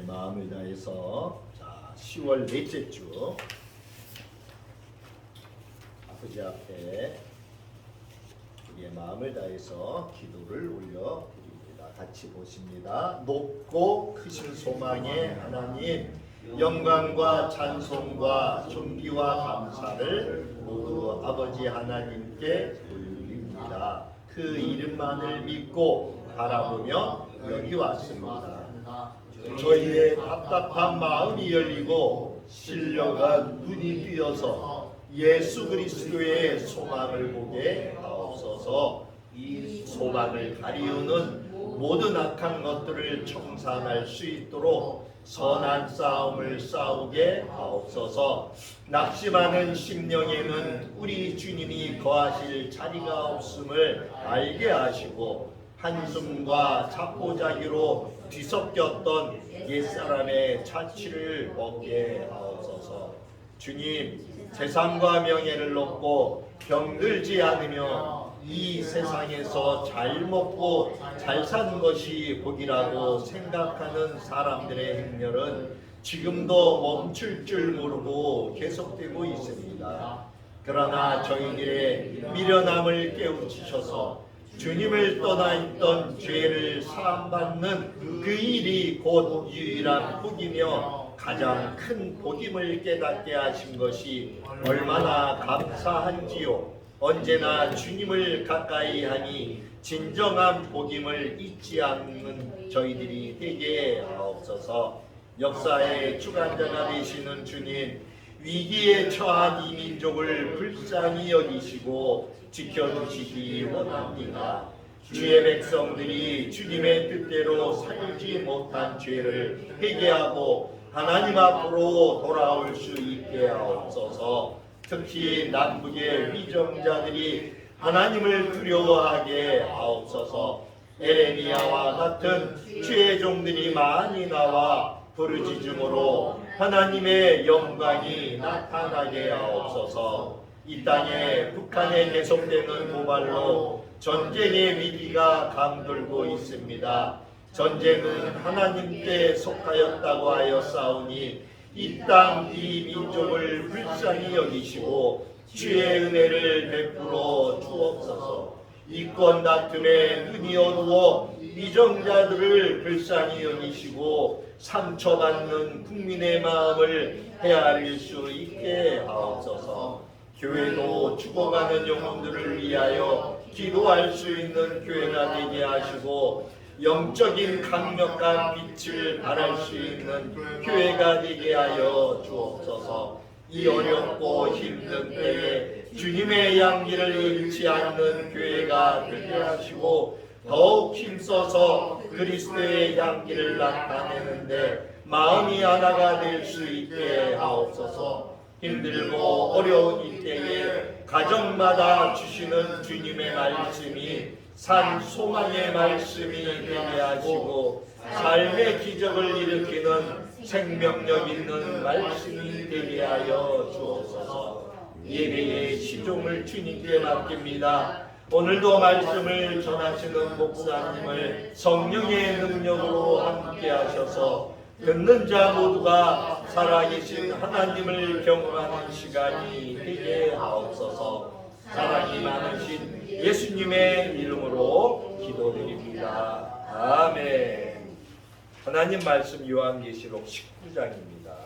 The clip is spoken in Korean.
우리의 마음을 다해서 자 10월 넷째 주 아버지 앞에 우리의 마음을 다해서 기도를 올려 드립니다. 같이 보십니다. 높고 크신 소망의 하나님 영광과 찬송과 존귀와 감사를 모두 아버지 하나님께 돌립니다. 그 이름만을 믿고 바라보며 여기 왔습니다. 저희의 답답한 마음이 열리고 신령한 눈이 뜨여서 예수 그리스도의 소망을 보게 하옵소서. 이 소망을 가리우는 모든 악한 것들을 청산할 수 있도록 선한 싸움을 싸우게 하옵소서. 낙심하는 심령에는 우리 주님이 거하실 자리가 없음을 알게 하시고 한숨과 자포자기로 뒤섞였던 옛사람의 자취를 먹게 하옵소서 주님 재산과 명예를 얻고 병들지 않으며 이 세상에서 잘 먹고 잘 사는 것이 복이라고 생각하는 사람들의 행렬은 지금도 멈출 줄 모르고 계속되고 있습니다. 그러나 저희들의 미련함을 깨우치셔서 주님을 떠나 있던 죄를 사함받는 그 일이 곧 유일한 복이며 가장 큰 복임을 깨닫게 하신 것이 얼마나 감사한지요. 언제나 주님을 가까이 하니 진정한 복임을 잊지 않는 저희들이 되게 하옵소서. 역사의 주관자가 되시는 주님, 위기에 처한 이 민족을 불쌍히 여기시고 지켜주시기 원합니다. 주의 백성들이 주님의 뜻대로 살지 못한 죄를 회개하고 하나님 앞으로 돌아올 수 있게 하옵소서. 특히 남북의 위정자들이 하나님을 두려워하게 하옵소서. 에레미야와 같은 주의 종들이 많이 나와 부르짖음으로 하나님의 영광이 나타나게 하옵소서. 이 땅에 북한에 계속되는 고발로 전쟁의 위기가 감돌고 있습니다. 전쟁은 하나님께 속하였다고 하여 싸우니 이 땅 이 민족을 불쌍히 여기시고 주의 은혜를 베풀어 주옵소서. 이권 다툼에 눈이 어두워 위정자들을 불쌍히 여기시고 상처받는 국민의 마음을 헤아릴 수 있게 하옵소서. 교회도 죽어가는 영혼들을 위하여 기도할 수 있는 교회가 되게 하시고 영적인 강력한 빛을 발할 수 있는 교회가 되게 하여 주옵소서. 이 어렵고 힘든 때에 주님의 양기를 잃지 않는 교회가 되게 하시고 더욱 힘써서 그리스도의 양기를 나타내는데 마음이 하나가 될 수 있게 하옵소서. 힘들고 어려운 이때에 가정마다 주시는 주님의 말씀이 산 소망의 말씀이 되게 하시고 삶의 기적을 일으키는 생명력 있는 말씀이 되게 하여 주옵소서. 예배의 시종을 주님께 맡깁니다. 오늘도 말씀을 전하시는 목사님을 성령의 능력으로 함께 하셔서 듣는 자 모두가 살아계신 하나님을 경험하는 시간이 되게 하옵소서. 사랑이 많으신 예수님의 이름으로 기도드립니다. 아멘. 하나님 말씀 요한계시록 19장입니다.